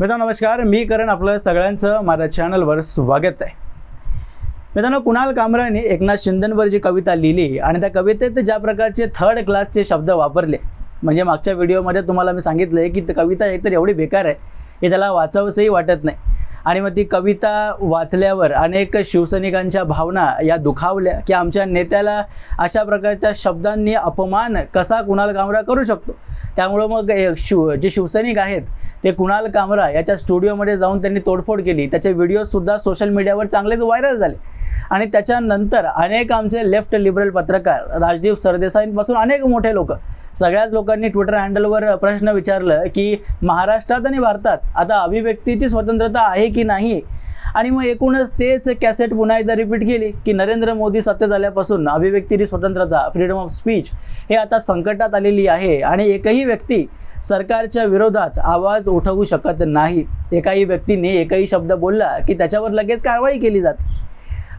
मित्रांनो नमस्कार. मी करण आपलं सगळ्यांचं माझ्या चॅनलवर स्वागत आहे. मित्रांनो कुणाल कामराने एकनाथ शिंदेंवर जी कविता लिहिली आणि त्या कवितेत ज्या प्रकारचे थर्ड क्लासचे शब्द वापरले म्हणजे मागच्या व्हिडिओमध्ये तुम्हाला मी सांगितलं आहे की ती कविता एकतर एवढी बेकार आहे की त्याला वाचावंसंही वाटत नाही. आणि मग ती कविता वाचल्यावर अनेक शिवसैनिकांच्या भावना या दुखावल्या की आमच्या नेत्याला अशा प्रकारच्या शब्दांनी अपमान कसा कुणाल कामरा करू शकतो? त्यामुळं मग शिव जे शिवसैनिक आहेत ते कुणाल कामरा याच्या स्टुडिओमध्ये जाऊन त्यांनी तोडफोड केली. त्याचे व्हिडिओसुद्धा सोशल मीडियावर चांगलेच व्हायरल झाले. आणि त्याच्यानंतर अनेक आमचे लेफ्ट लिबरल पत्रकार राजदीप सरदेसाईंपासून अनेक मोठे लोक सगळ्याच लोकांनी ट्विटर हँडलवर प्रश्न विचारलं की महाराष्ट्रात आणि भारतात आता अभिव्यक्तीची स्वतंत्रता आहे की नाही? आणि मग एकूणच तेच कॅसेट पुन्हा एकदा रिपीट केली की नरेंद्र मोदी सत्य झाल्यापासून अभिव्यक्तीची स्वतंत्रता फ्रीडम ऑफ स्पीच हे आता संकटात आलेली आहे आणि एकही व्यक्ती सरकारच्या विरोधात आवाज उठवू शकत नाही. एकाही व्यक्तीने एकही शब्द बोलला की त्याच्यावर लगेच कारवाई केली जाते.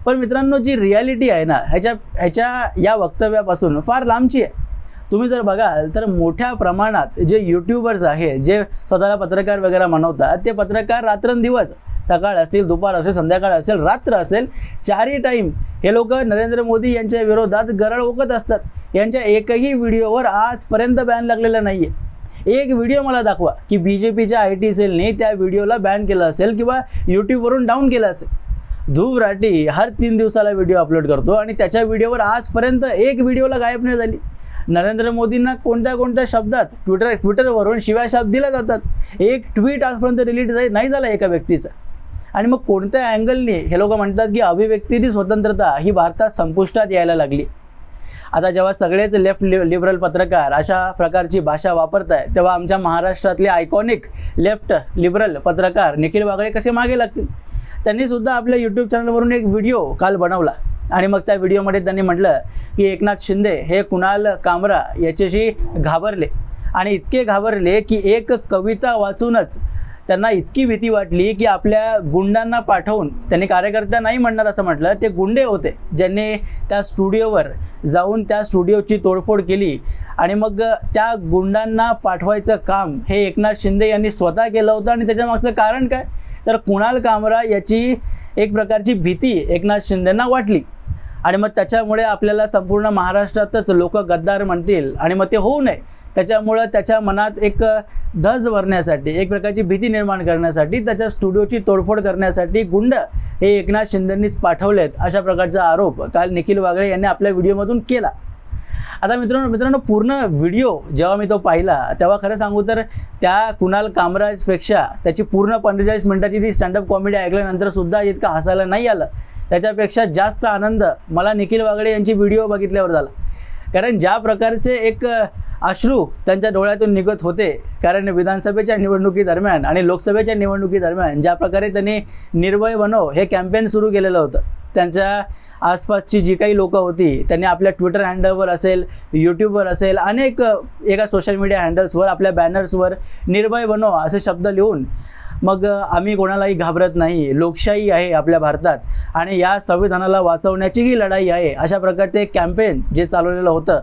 पण मित्रांनो जी रियालिटी आहे ना ह्याच्या ह्याच्या या वक्तव्यापासून फार लांबची आहे. तुम्ही जर बघाल तर मोठ्या प्रमाणात जे यूट्यूबर्स आहेत जे स्वतःला पत्रकार वगैरे म्हणवतात ते पत्रकार रात्रंदिवस सकाळ असेल दुपार असेल संध्याकाळ असेल रात्र असेल चारही टाईम हे लोक नरेंद्र मोदी यांच्या विरोधात गरळ ओकत असतात. यांच्या एकही व्हिडिओवर आजपर्यंत बॅन लागलेला नाही आहे एक व्हिडिओ मला दाखवा की बी जे पीच्या आय टी सेलने त्या व्हिडिओला बॅन केलं असेल किंवा यूट्यूबवरून डाऊन केलं असेल. ध्रुव राठी हर तीन दिवसाला व्हिडिओ अपलोड करतो आणि त्याच्या व्हिडिओवर आजपर्यंत एक व्हिडिओला गायब नाही झाली. नरेंद्र मोदींना कोणत्या कोणत्या शब्दात ट्विटर ट्विटरवरून शिवाय शब्द दिल्या जातात? एक ट्विट आजपर्यंत रिलीट नाही झाला एका व्यक्तीचा. आणि मग कोणत्या अँगलने हे लोक म्हणतात की अभिव्यक्तीची स्वतंत्रता ही भारतात संपुष्टात यायला लागली? आता जेव्हा सगळेच लेफ्ट लि लिबरल पत्रकार अशा प्रकारची भाषा वापरत आहे तेव्हा आमच्या महाराष्ट्रातले आयकॉनिक लेफ्ट लिबरल पत्रकार निखिल वागळे कसे मागे लागतील? त्यांनीसुद्धा आपल्या यूट्यूब चॅनलवरून एक व्हिडिओ काल बनवला. आणि मग त्या व्हिडिओमध्ये त्यांनी म्हटलं की एकनाथ शिंदे हे कुणाल कामरा याच्याशी घाबरले. आणि इतके घाबरले की एक कविता वाचूनच त्यांना इतकी भीती वाटली की आपल्या गुंडांना पाठवून त्यांनी कार्यकर्त्या नाही म्हणणार असं म्हटलं ते गुंडे होते. ज्यांनी त्या स्टुडिओवर जाऊन त्या स्टुडिओची तोडफोड केली आणि मग त्या गुंडांना पाठवायचं काम हे एकनाथ शिंदे यांनी स्वतः केलं होतं आणि त्याच्यामागचं कारण काय? तर कुणाल कामरा याची एक प्रकारची भीती एकनाथ शिंदेंना वाटली. आणि मग त्याच्यामुळे आपल्याला संपूर्ण महाराष्ट्रातच लोक गद्दार म्हणतील आणि मग ते होऊ नये. त्याच्यामुळं त्याच्या मनात एक धज भरण्यासाठी एक प्रकारची भीती निर्माण करण्यासाठी त्याच्या स्टुडिओची तोडफोड करण्यासाठी गुंड हे एकनाथ शिंदेंनीच पाठवलेत अशा प्रकारचा आरोप काल निखिल वागळे यांनी आपल्या व्हिडिओमधून केला. आता मित्रांनो मित्रांनो पूर्ण व्हिडिओ जेव्हा मी तो पाहिला तेव्हा खरं सांगू तर त्या कुणाल कामराजपेक्षा त्याची पूर्ण पंचेचाळीस मिनिटाची ती स्टँडअप कॉमेडी ऐकल्यानंतर सुद्धा इतकं हसायला नाही आलं. त्याच्यापेक्षा जास्त आनंद मला निखिल वागडे यांची व्हिडिओ बघितल्यावर झाला. कारण ज्या प्रकारचे एक अश्रू त्यांच्या डोळ्यातून निघत होते कारण विधानसभेच्या निवडणुकीदरम्यान आणि लोकसभेच्या निवडणुकीदरम्यान ज्या प्रकारे त्यांनी निर्भय बनव हे कॅम्पेन सुरू केलेलं होतं. त्यांच्या आसपासची जी काही लोकं होती त्यांनी आपल्या ट्विटर हँडलवर असेल यूट्यूबवर असेल अनेक एका सोशल मीडिया हँडल्सवर आपल्या बॅनर्सवर निर्भय बनो असे शब्द लिहून मग आम्ही कोणालाही घाबरत नाही. लोकशाही आहे आपल्या भारतात आणि या संविधानाला वाचवण्याचीही लढाई आहे. अशा प्रकारचे एक कॅम्पेन जे चालवलेलं होतं.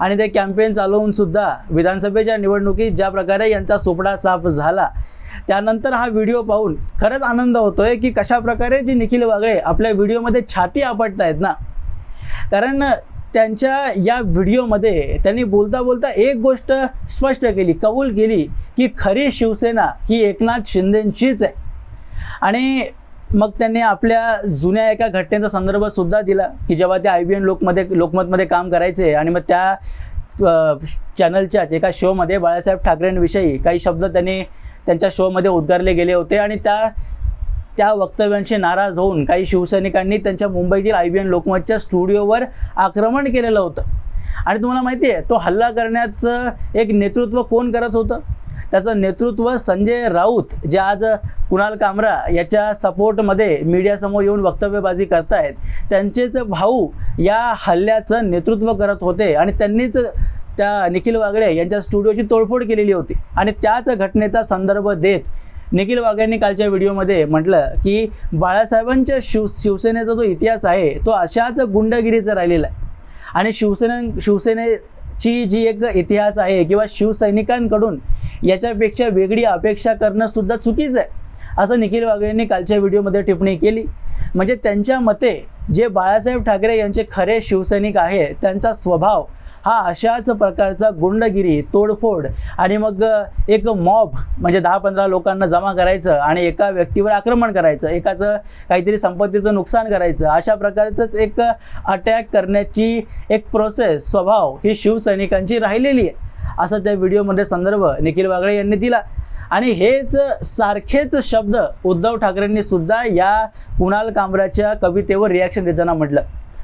आणि ते कॅम्पेन चालवून सुद्धा विधानसभेच्या निवडणुकीत ज्या प्रकारे यांचा सोपडा साफ झाला त्यानंतर हा व्हिडिओ पाहून खरंच आनंद होतोय की कशा प्रकारे जी निखिल वागळे आपल्या व्हिडिओमध्ये छाती आपटतायत ना. कारण त्यांच्या या व्हिडिओमध्ये त्यांनी बोलता बोलता एक गोष्ट स्पष्ट केली कबूल केली की खरी शिवसेना ही एकनाथ शिंदेंचीच आहे. आणि मग त्यांनी आपल्या जुन्या एका घटनेचा संदर्भ सुद्धा दिला की जेव्हा ते आय बी एन लोकमध्ये लोकमतमध्ये काम करायचे आणि मग त्या चॅनलच्याच एका शोमध्ये बाळासाहेब ठाकरेंविषयी काही शब्द त्यांनी त्यांच्या शोमध्ये उद्गारले गेले होते आणि त्या त्या वक्तव्यांशी नाराज होऊन काही शिवसैनिकांनी त्यांच्या मुंबईतील आय बी एन लोकमतच्या स्टुडिओवर आक्रमण केलेलं होतं. आणि तुम्हाला माहिती आहे तो हल्ला करण्याचं एक नेतृत्व कोण करत होतं? त्याचं नेतृत्व संजय राऊत जे आज कुणाल कामरा याच्या सपोर्टमध्ये मीडियासमोर येऊन वक्तव्यबाजी करतायत. त्यांचेच भाऊ या हल्ल्याचं नेतृत्व करत होते आणि त्यांनीच त्या निखिल वागळे यांच्या स्टुडिओची तोडफोड केलेली होती. आणि त्याच घटनेचा संदर्भ देत निखिल वागळेंनी कालच्या व्हिडिओमध्ये म्हटलं की बाळासाहेबांच्या शिव शिवसेनेचा जो इतिहास आहे तो अशाच गुंडगिरीचा राहिलेला आहे. आणि शिवसेने शिवसेनेची जी एक इतिहास आहे किंवा शिवसैनिकांकडून याच्यापेक्षा वेगळी अपेक्षा करणं सुद्धा चुकीचं आहे. असं निखिल वागळेंनी कालच्या व्हिडिओमध्ये टिप्पणी केली. म्हणजे त्यांच्या मते जे बाळासाहेब ठाकरे यांचे खरे शिवसैनिक आहे त्यांचा स्वभाव हा अशाच प्रकारचा गुंडगिरी तोडफोड आणि मग एक मॉब म्हणजे दहा पंधरा लोकांना जमा करायचं आणि एका व्यक्तीवर आक्रमण करायचं एकाचं काहीतरी संपत्तीचं नुकसान करायचं अशा प्रकारचंच एक अटॅक करण्याची एक प्रोसेस स्वभाव ही शिवसैनिकांची राहिलेली आहे. असं त्या व्हिडिओमध्ये संदर्भ निखिल वागळे यांनी दिला. आणि हेच सारखेच शब्द उद्धव ठाकरेंनी सुद्धा या कुणाल कांबराच्या कवितेवर रिॲक्शन देताना म्हटलं.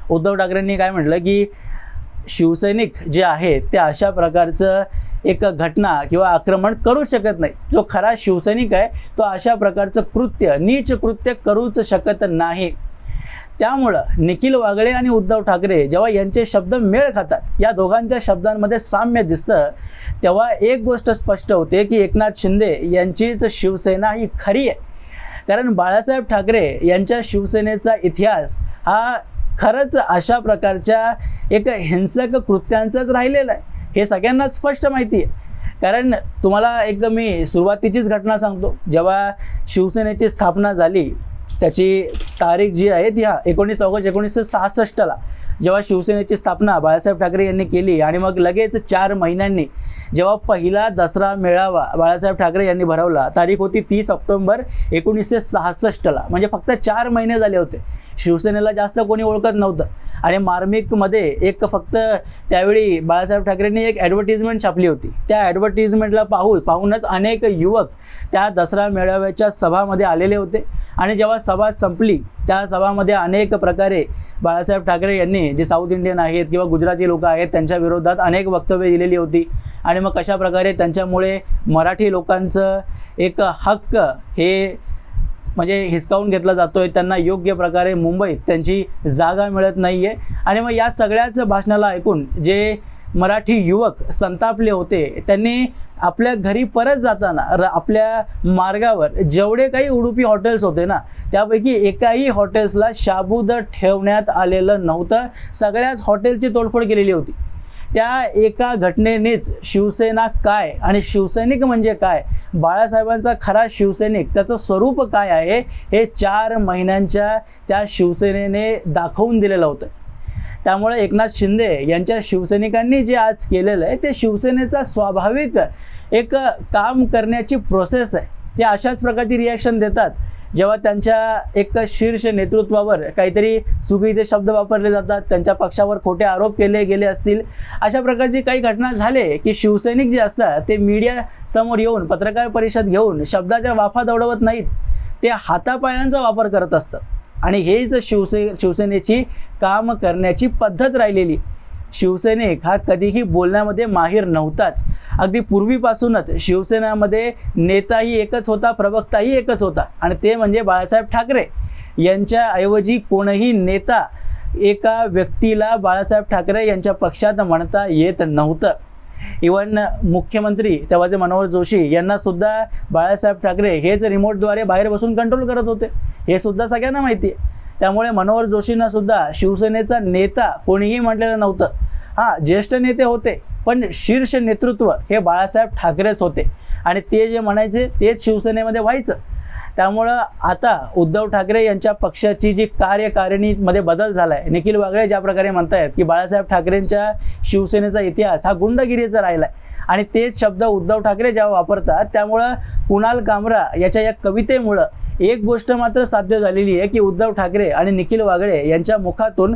उद्धव ठाकरेंनी काय म्हटलं की शिवसैनिक जे आहेत ते अशा प्रकारचं एक घटना किंवा आक्रमण करू शकत नाही. जो खरा शिवसैनिक आहे तो अशा प्रकारचं कृत्य नीच कृत्य करूच शकत नाही. त्यामुळं निखिल वागळे आणि उद्धव ठाकरे जेव्हा यांचे शब्द मेळ खातात या दोघांच्या शब्दांमध्ये साम्य दिसतं तेव्हा एक गोष्ट स्पष्ट होते की एकनाथ शिंदे यांचीच शिवसेना ही खरी आहे. कारण बाळासाहेब ठाकरे यांच्या शिवसेनेचा इतिहास हा खरंच अशा प्रकारच्या एक हिंसक कृत्यांचंच राहिलेलं आहे. हे सगळ्यांनाच स्पष्ट माहिती आहे. कारण तुम्हाला एक मी सुरुवातीचीच घटना सांगतो. जेव्हा शिवसेनेची स्थापना झाली त्याची तारीख जी आहे ती हा एकोणीस ऑगस्ट एकोणीसशे सहासष्टला जेव्हा शिवसेनेची स्थापना बाळासाहेब ठाकरे यांनी केली आणि मग लगेच चार महिन्यांनी जेव्हा पहिला दसरा मेळावा बाळासाहेब ठाकरे यांनी भरवला तारीख होती तीस ऑक्टोंबर एकोणीसशे सहासष्टला. म्हणजे फक्त चार महिने झाले होते. शिवसेनेला जास्त कोणी ओळखत नव्हतं. आणि मार्मिकमध्ये एक फक्त त्यावेळी बाळासाहेब ठाकरेंनी एक ॲडव्हर्टिजमेंट छापली होती. त्या ॲडव्हर्टिजमेंटला पाहून पाहूनच अनेक युवक त्या दसरा मेळाव्याच्या सभामध्ये आलेले होते. आणि जेव्हा सभा संपली त्या सभामध्ये अनेक प्रकारे बाळासाहेब ठाकरे यांनी जे साऊथ इंडियन आहेत किंवा गुजराती लोक आहेत त्यांच्या विरोधात अनेक वक्तव्य दिलेली होती. आणि मग कशा प्रकारे त्यांच्यामुळे मराठी लोकांचं एक हक्क हे म्हणजे हिसकावून घेतला जातो आहे त्यांना योग्य प्रकारे मुंबईत त्यांची जागा मिळत नाही आहे आणि मग या सगळ्याच भाषणाला ऐकून जे मराठी युवक संतापले होते त्यांनी आपल्या घरी परत जाताना र आपल्या मार्गावर जेवढे काही उडुपी हॉटेल्स होते ना त्यापैकी एकाही हॉटेल्सला शाबूद ठेवण्यात आलेलं नव्हतं. सगळ्याच हॉटेलची तोडफोड केलेली होती. त्या एका घटनेनेच शिवसेना काय आणि शिवसैनिक म्हणजे काय बाळासाहेबांचा खरा शिवसैनिक त्याचं स्वरूप काय आहे हे चार महिन्यांच्या त्या शिवसेनेने दाखवून दिलेलं होतं. त्यामुळे एकनाथ शिंदे यांच्या शिवसैनिकांनी जे आज केलेलं आहे ते शिवसेनेचा स्वाभाविक एक काम करण्याची प्रोसेस आहे. ते अशाच प्रकारची रिॲक्शन देतात. जेव्हा त्यांच्या एक शीर्ष नेतृत्वावर काहीतरी चुकीचे शब्द वापरले जातात त्यांच्या पक्षावर खोटे आरोप केले गेले असतील अशा प्रकारची काही घटना झाले की शिवसैनिक जे असतात ते मीडिया समोर येऊन पत्रकार परिषद घेऊन शब्दाच्या वाफा दौडवत नाहीत. ते हातापायांचा वापर करत असतात. आणि हेच शिवसे शिवसेनेची काम करण्याची पद्धत राहिलेली शिवसैनिक हा कधीही बोलण्यामध्ये माहीर नव्हताच. अगदी पूर्वीपासूनच शिवसेनामध्ये नेताही एकच होता प्रवक्ताही एकच होता आणि ते म्हणजे बाळासाहेब ठाकरे. यांच्याऐवजी कोणही नेता एका व्यक्तीला बाळासाहेब ठाकरे यांच्या पक्षात म्हणता येत नव्हतं. इवन मुख्यमंत्री तेव्हाचे मनोहर जोशी यांनासुद्धा बाळासाहेब ठाकरे हेच रिमोटद्वारे बाहेर बसून कंट्रोल करत होते. हे सुद्धा सगळ्यांना माहिती आहे. त्यामुळे मनोहर जोशींनासुद्धा शिवसेनेचा नेता कोणीही म्हटलेलं नव्हतं. हां ज्येष्ठ नेते होते पण शीर्ष नेतृत्व हे बाळासाहेब ठाकरेच होते. आणि ते जे म्हणायचे तेच शिवसेनेमध्ये व्हायचं. त्यामुळं आता उद्धव ठाकरे यांच्या पक्षाची जी कार्यकारिणीमध्ये बदल झाला आहे निखिल वागळे ज्या प्रकारे म्हणतायत की बाळासाहेब ठाकरेंच्या शिवसेनेचा इतिहास हा गुंडगिरीचा राहिला आहे आणि तेच शब्द उद्धव ठाकरे जेव्हा वापरतात त्यामुळं कुणाल कामरा याच्या या कवितेमुळं एक गोष्ट मात्र साध्य झालेली आहे की उद्धव ठाकरे आणि निखिल वागळे यांच्या मुखातून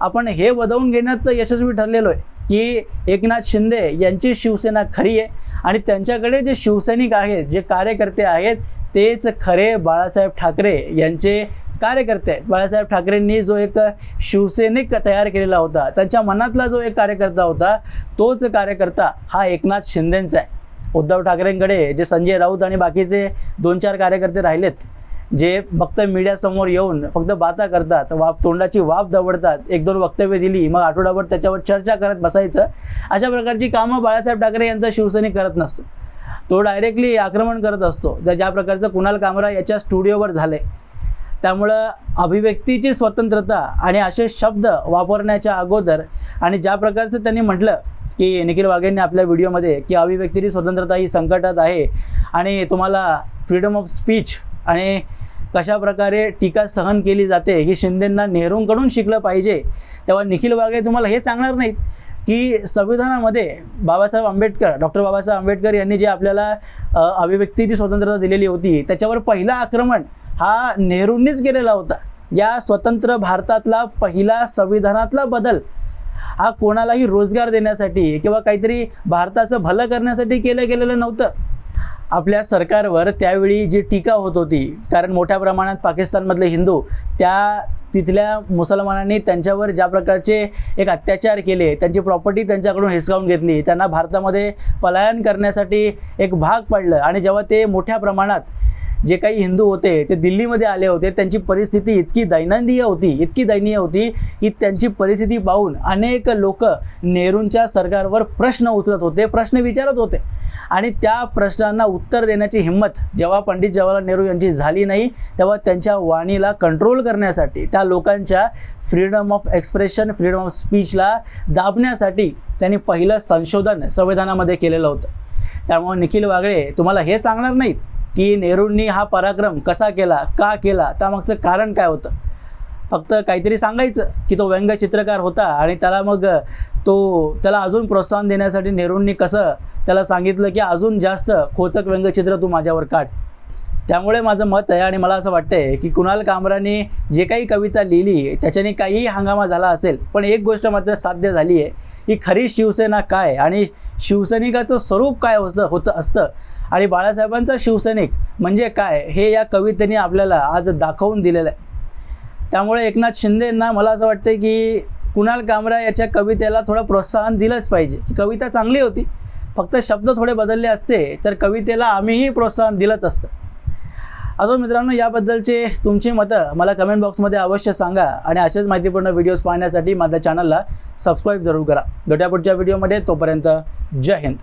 आपण हे वदवून घेण्यात यशस्वी ठरलेलो आहे की एकनाथ शिंदे यांची शिवसेना खरी आहे आणि त्यांच्याकडे जे शिवसैनिक आहेत जे कार्यकर्ते आहेत तेच खरे बाळासाहेब ठाकरे यांचे कार्यकर्ते आहेत. बाळासाहेब ठाकरेंनी जो एक शिवसैनिक तयार केलेला होता त्यांच्या मनातला जो एक कार्यकर्ता होता तोच कार्यकर्ता हा एकनाथ शिंदेंचा आहे. उद्धव ठाकरेंकडे जे संजय राऊत आणि बाकीचे दोन चार कार्यकर्ते राहिलेत जे फक्त मीडियासमोर येऊन फक्त बाता करतात वाप तोंडाची वाफ दवडतात एक दोन वक्तव्य दिली मग आठवडाभर त्याच्यावर चर्चा करत बसायचं अशा प्रकारची कामं बाळासाहेब ठाकरे यांचा शिवसैनिक करत नसतो. तो डायरेक्टली आक्रमण करत असतो. तर ज्या प्रकारचं कुणाल कामरा याच्या स्टुडिओवर झाले त्यामुळं अभिव्यक्तीची स्वतंत्रता आणि असे शब्द वापरण्याच्या अगोदर आणि ज्या प्रकारचं त्यांनी म्हटलं की निखिल वाघेंनी आपल्या व्हिडिओमध्ये की अभिव्यक्तीची स्वतंत्रता ही संकटात आहे आणि तुम्हाला फ्रीडम ऑफ स्पीच आणि कशा प्रकारे टीका सहन केली जाते हे शिंदेंना नेहरूंकडून शिकलं पाहिजे. तेव्हा निखिल वाघे तुम्हाला हे सांगणार नाहीत की संविधानामध्ये बाबासाहेब आंबेडकर डॉक्टर बाबासाहेब आंबेडकर यांनी जे आपल्याला अभिव्यक्तीची स्वतंत्रता दिलेली होती त्याच्यावर पहिला आक्रमण हा नेहरूंनीच केलेला होता. या स्वतंत्र भारतातला पहिला संविधानातला बदल हा कोणालाही रोजगार देण्यासाठी किंवा काहीतरी भारताचं भलं करण्यासाठी केलं गेलेलं नव्हतं. आपल्या सरकारवर त्यावेळी जी टीका होत होती कारण मोठ्या प्रमाणात पाकिस्तानमधले हिंदू त्या तिथल्या मुसलमानांनी त्यांच्यावर ज्या प्रकारचे एक अत्याचार केले त्यांची प्रॉपर्टी त्यांच्याकडून हिसकावून घेतली त्यांना भारतामध्ये पलायन करण्यासाठी एक भाग पडलं आणि जेव्हा ते मोठ्या प्रमाणात जे काही हिंदू होते ते दिल्लीमध्ये आले होते त्यांची परिस्थिती इतकी दैनंदिय होती इतकी दयनीय होती की त्यांची परिस्थिती पाहून अनेक लोक नेहरूंच्या सरकारवर प्रश्न उचलत होते प्रश्न विचारत होते. आणि त्या प्रश्नांना उत्तर देण्याची हिंमत जेव्हा पंडित जवाहरलाल नेहरू यांची झाली नाही तेव्हा त्यांच्या वाणीला कंट्रोल करण्यासाठी त्या लोकांच्या freedom of expression freedom of स्पीचला दाबण्यासाठी त्यांनी पहिलं संशोधन संविधानामध्ये केलेलं होतं. त्यामुळे निखिल वागळे तुम्हाला हे सांगणार नाहीत? की नेहरूंनी हा पराक्रम कसा केला का केला त्यामागचं कारण काय होतं? फक्त काहीतरी सांगायचं की तो व्यंगचित्रकार होता आणि त्याला मग तो त्याला अजून प्रोत्साहन देण्यासाठी नेहरूंनी कसं त्याला सांगितलं की अजून जास्त खोचक व्यंगचित्र तू माझ्यावर काढ. त्यामुळे माझं मत आहे आणि मला असं वाटतंय की कुणाल कामराने जे काही कविता लिहिली त्याच्याने काहीही हंगामा झाला असेल पण एक गोष्ट मात्र साध्य झाली आहे की खरी शिवसेना काय आणि शिवसैनिकाचं स्वरूप काय होतं होतं असतं आणि बाळासाहेबांचा शिवसैनिक म्हणजे काय हे या कवितेने आपल्याला आज दाखवून दिलेलं आहे. त्यामुळे एकनाथ शिंदेंना मला असं वाटतं की कुणाल कामरा याच्या कवितेला थोडं प्रोत्साहन दिलंच पाहिजे. की कविता चांगली होती फक्त शब्द थोडे बदलले असते तर कवितेला आम्हीही प्रोत्साहन दिलंच असतं. अजून मित्रांनो याबद्दलचे तुमची मतं मला कमेंट बॉक्समध्ये अवश्य सांगा आणि असेच माहितीपूर्ण व्हिडिओज पाहण्यासाठी माझ्या चॅनलला सबस्क्राईब जरूर करा. भेट्या पुढच्या व्हिडिओमध्ये तोपर्यंत जय हिंद.